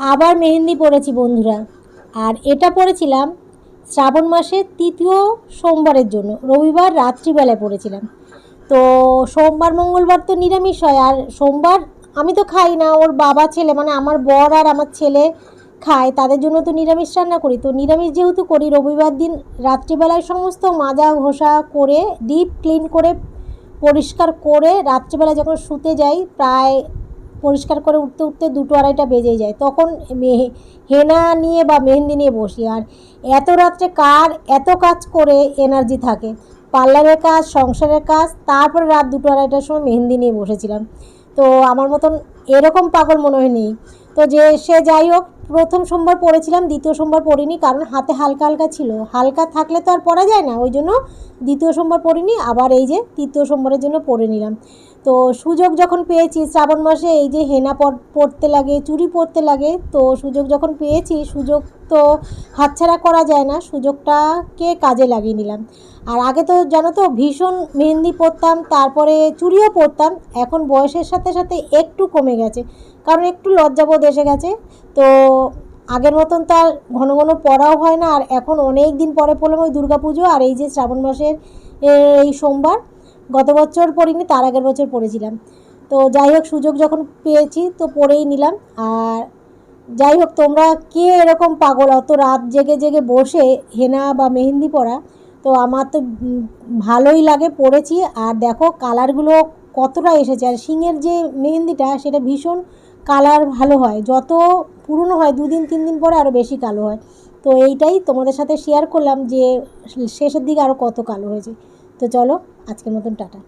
আবার মেহেন্দি পড়েছি বন্ধুরা। আর এটা পড়েছিলাম শ্রাবণ মাসের তৃতীয় সোমবারের জন্য। রবিবার রাত্রিবেলায় পড়েছিলাম তো সোমবার, মঙ্গলবার তো নিরামিষ হয়, আর সোমবার আমি তো খাই না। ওর বাবা ছেলে মানে আমার বর আর আমার ছেলে খায়, তাদের জন্য তো নিরামিষ রান্না করি। তো নিরামিষ যেহেতু করি, রবিবার দিন রাত্রিবেলায় সমস্ত মাজা ঘষা করে ডিপ ক্লিন করে, পরিষ্কার করে রাত্রিবেলা যখন শুতে যাই, প্রায় পরিষ্কার করে উঠতে উঠতে দুটো আড়াইটা বেজে যায়। তখন মেহে, হেনা নিয়ে বা মেহেন্দি নিয়ে বসি। আর এত রাত্রে কার এত কাজ করে এনার্জি থাকে? পার্লারের কাজ, সংসারের কাজ, তারপরে রাত দুটো আড়াইটার সময় মেহেন্দি নিয়ে বসেছিলাম। তো আমার মতন এরকম পাগল মনে হয় নেই তো যে, সে যাই হোক প্রথম সোমবার পড়েছিলাম, দ্বিতীয় সোমবার পড়িনি কারণ হাতে হালকা হালকা ছিল। হালকা থাকলে তো আর পরা যায় না, ওই জন্য দ্বিতীয় সোমবার পড়িনি, আবার এই যে তৃতীয় সোমবারের জন্য পড়ে নিলাম। তো সুযোগ যখন পেয়েছি, শ্রাবণ মাসে এই যে হেনা পর- পরতে লাগে, চুড়ি পরতে লাগে, তো সুযোগ যখন পেয়েছি, সুযোগ তো হাতছাড়া করা যায় না, সুযোগটাকে কাজে লাগিয়ে নিলাম। আর আগে তো জানো তো, ভীষণ মেহেন্দি পরতাম, তারপরে চুড়িও পরতাম, এখন বয়সের সাথে সাথে একটু কমে গেছে, কারণ একটু লজ্জাবোধ এসে গেছে। তো আগের মতন তার ঘন ঘন পড়াও হয় না, আর এখন অনেক দিন পরে পড়লাম ওই দুর্গা পুজো আর এই যে শ্রাবণ মাসের এই সোমবার। গত বছর পড়িনি, তার আগের বছর পড়েছিলাম। তো যাই হোক, সুযোগ যখন পেয়েছি তো পড়েই নিলাম। আর যাই হোক, তোমরা কে এরকম পাগল, অত রাত জেগে জেগে বসে হেনা বা মেহেন্দি পরা, তো আমার তো ভালোই লাগে পড়েছি। আর দেখো কালারগুলো কতটা এসেছে। আর শিঙের যে মেহেন্দিটা, সেটা ভীষণ কালার ভালো হয়। যত পুরনো হয়, দুদিন তিন দিন পরে আরও বেশি কালো হয়। তো এইটাই তোমাদের সাথে শেয়ার করলাম যে শেষের দিকে আরও কত কালো হয়েছে। তো চলো, আজকের মতন টাটা।